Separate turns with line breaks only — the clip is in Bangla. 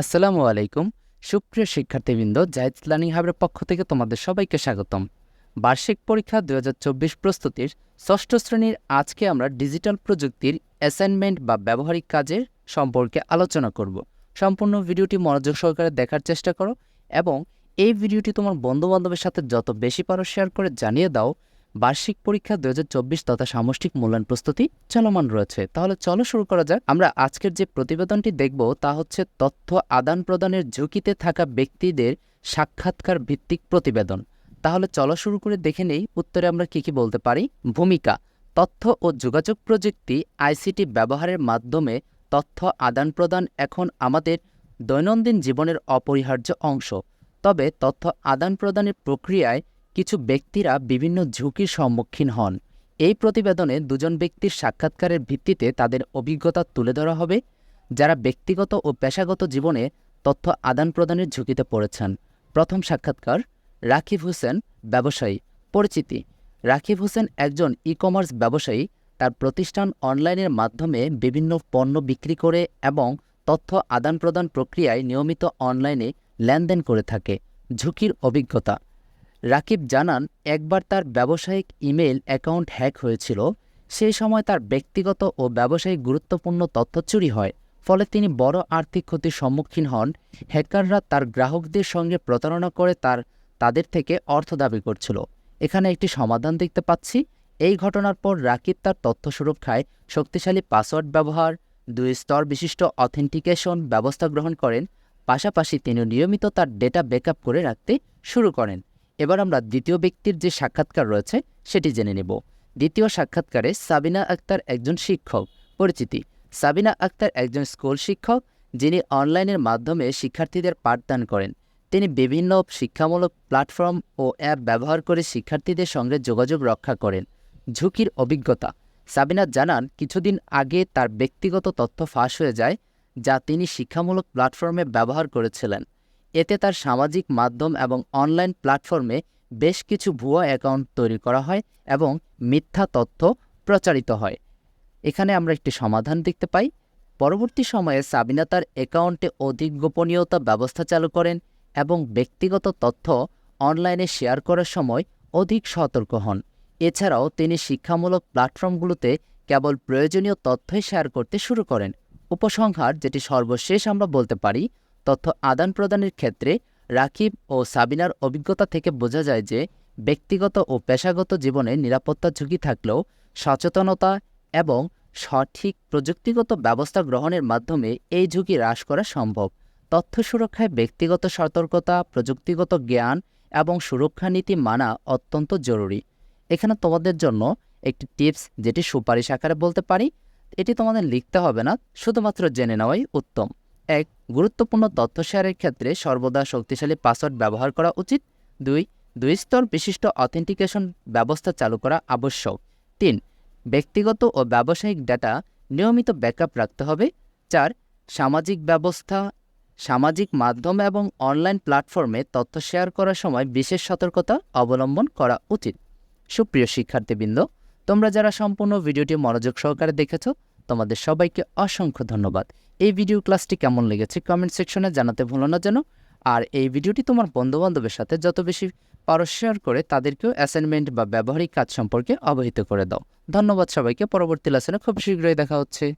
আসসালামু আলাইকুম। সুপ্রিয় শিক্ষার্থীবৃন্দ জাহিদ লার্নিং হাবের পক্ষ থেকে তোমাদের সবাইকে স্বাগতম। বার্ষিক পরীক্ষা দু হাজার চব্বিশ প্রস্তুতির ষষ্ঠ শ্রেণির আজকে আমরা ডিজিটাল প্রযুক্তির অ্যাসাইনমেন্ট বা ব্যবহারিক কাজের সম্পর্কে আলোচনা করব। সম্পূর্ণ ভিডিওটি মনোযোগ সহকারে দেখার চেষ্টা করো এবং এই ভিডিওটি তোমার বন্ধুবান্ধবের সাথে যত বেশি পারো শেয়ার করে জানিয়ে দাও বার্ষিক পরীক্ষা দু হাজার চব্বিশ তথা সামষ্টিক মূল্যায়ন প্রস্তুতি চলমান রয়েছে। তাহলে চলো শুরু করা যাক। আমরা আজকের যে প্রতিবেদনটি দেখব, তা হচ্ছে তথ্য আদান প্রদানের ঝুঁকিতে থাকা ব্যক্তিদের সাক্ষাৎকার ভিত্তিক প্রতিবেদন। তাহলে চলো শুরু করে দেখে নেই, উত্তরে আমরা কি কি বলতে পারি? ভূমিকা, তথ্য ও যোগাযোগ প্রযুক্তি আইসিটি ব্যবহারের মাধ্যমে তথ্য আদান প্রদান এখন আমাদের দৈনন্দিন জীবনের অপরিহার্য অংশ। তবে তথ্য আদান প্রদানের প্রক্রিয়ায় কিছু ব্যক্তিরা বিভিন্ন ঝুঁকির সম্মুখীন হন। এই প্রতিবেদনে দুজন ব্যক্তির সাক্ষাৎকারের ভিত্তিতে তাদের অভিজ্ঞতা তুলে ধরা হবে, যারা ব্যক্তিগত ও পেশাগত জীবনে তথ্য আদান প্রদানের ঝুঁকিতে পড়েছেন। প্রথম সাক্ষাৎকার, রাকিব হোসেন, ব্যবসায়ী। পরিচিতি, রাকিব হোসেন একজন ই কমার্স ব্যবসায়ী, তার প্রতিষ্ঠান অনলাইনের মাধ্যমে বিভিন্ন পণ্য বিক্রি করে এবং তথ্য আদান প্রদান প্রক্রিয়ায় নিয়মিত অনলাইনে লেনদেন করে থাকে। ঝুঁকির অভিজ্ঞতা রাকিব জানান, একবার তার ব্যবসায়িক ইমেল অ্যাকাউন্ট হ্যাক হয়েছিল, সেই সময় তার ব্যক্তিগত ও ব্যবসায়িক গুরুত্বপূর্ণ তথ্য চুরি হয়, ফলে তিনি বড় আর্থিক ক্ষতির সম্মুখীন হন। হ্যাকাররা তার গ্রাহকদের সঙ্গে প্রতারণা করে তার, তাদের থেকে অর্থ দাবি করছিল। এখানে একটি সমাধান দেখতে পাচ্ছি। এই ঘটনার পর রাকিব তার তথ্য সুরক্ষায় শক্তিশালী পাসওয়ার্ড ব্যবহার, দুই স্তর বিশিষ্ট অথেন্টিকেশন ব্যবস্থা গ্রহণ করেন, পাশাপাশি তিনি নিয়মিত তার ডেটা ব্যাকআপ করে রাখতে শুরু করেন। এবার আমরা দ্বিতীয় ব্যক্তির যে সাক্ষাৎকার রয়েছে, সেটি জেনে নেব। দ্বিতীয় সাক্ষাৎকারে সাবিনা আক্তার একজন শিক্ষক, পরিচিতি। সাবিনা আক্তার একজন স্কুল শিক্ষক, যিনি অনলাইনের মাধ্যমে শিক্ষার্থীদের পাঠদান করেন। তিনি বিভিন্ন শিক্ষামূলক প্ল্যাটফর্ম ও অ্যাপ ব্যবহার করে শিক্ষার্থীদের সঙ্গে যোগাযোগ রক্ষা করেন। ঝুঁকির অভিজ্ঞতা। সাবিনা জানান, কিছুদিন আগে তার ব্যক্তিগত তথ্য ফাঁস হয়ে যায়, যা তিনি শিক্ষামূলক প্ল্যাটফর্মে ব্যবহার করেছিলেন। এতে তার সামাজিক মাধ্যম এবং অনলাইন প্ল্যাটফর্মে বেশ কিছু ভুয়া অ্যাকাউন্ট তৈরি করা হয় এবং মিথ্যা তথ্য প্রচারিত হয়। এখানে আমরা একটি সমাধান দেখতে পাই। পরবর্তী সময়ে সাবিনা তার অ্যাকাউন্টে অধিক গোপনীয়তা ব্যবস্থা চালু করেন এবং ব্যক্তিগত তথ্য অনলাইনে শেয়ার করার সময় অধিক সতর্ক হন। এছাড়াও তিনি শিক্ষামূলক প্ল্যাটফর্মগুলোতে কেবল প্রয়োজনীয় তথ্যই শেয়ার করতে শুরু করেন। উপসংহার, যেটি সর্বশেষ আমরা বলতে পারি তথ্য আদান প্রদানের ক্ষেত্রে রাকিব ও সাবিনার অভিজ্ঞতা থেকে বোঝা যায় যে ব্যক্তিগত ও পেশাগত জীবনে নিরাপত্তা ঝুঁকি থাকলেও সচেতনতা এবং সঠিক প্রযুক্তিগত ব্যবস্থা গ্রহণের মাধ্যমে এই ঝুঁকি হ্রাস করা সম্ভব। তথ্য সুরক্ষায় ব্যক্তিগত সতর্কতা, প্রযুক্তিগত জ্ঞান এবং সুরক্ষা নীতি মানা অত্যন্ত জরুরি। এখানে তোমাদের জন্য একটি টিপস যেটি সুপারিশ আকারে বলতে পারি। এটি তোমাদের লিখতে হবে না, শুধুমাত্র জেনে নেওয়াই উত্তম। এক, গুরুত্বপূর্ণ তথ্য শেয়ারের ক্ষেত্রে সর্বদা শক্তিশালী পাসওয়ার্ড ব্যবহার করা উচিত। দুই দুই স্তর বিশিষ্ট অথেন্টিকেশন ব্যবস্থা চালু করা আবশ্যক। তিন, ব্যক্তিগত ও ব্যবসায়িক ডেটা নিয়মিত ব্যাকআপ রাখতে হবে। চার, সামাজিক ব্যবস্থা, সামাজিক মাধ্যম এবং অনলাইন প্ল্যাটফর্মে তথ্য শেয়ার করার সময় বিশেষ সতর্কতা অবলম্বন করা উচিত। সুপ্রিয় শিক্ষার্থীবৃন্দ, তোমরা যারা সম্পূর্ণ ভিডিওটি মনোযোগ সহকারে দেখেছ, তোমাদের সবাইকে অসংখ্য ধন্যবাদ। এই ভিডিও ক্লাসটি কেমন লেগেছে কমেন্ট সেকশনে জানাতে ভুলো না যেন। আর এই ভিডিওটি তোমার বন্ধুবান্ধবের সাথে যত বেশি পারো শেয়ার করে তাদেরকেও অ্যাসাইনমেন্ট বা ব্যবহারিক কাজ সম্পর্কে অবহিত করে দাও। ধন্যবাদ সবাইকে, পরবর্তী লেসনে খুব শীঘ্রই দেখা হচ্ছে।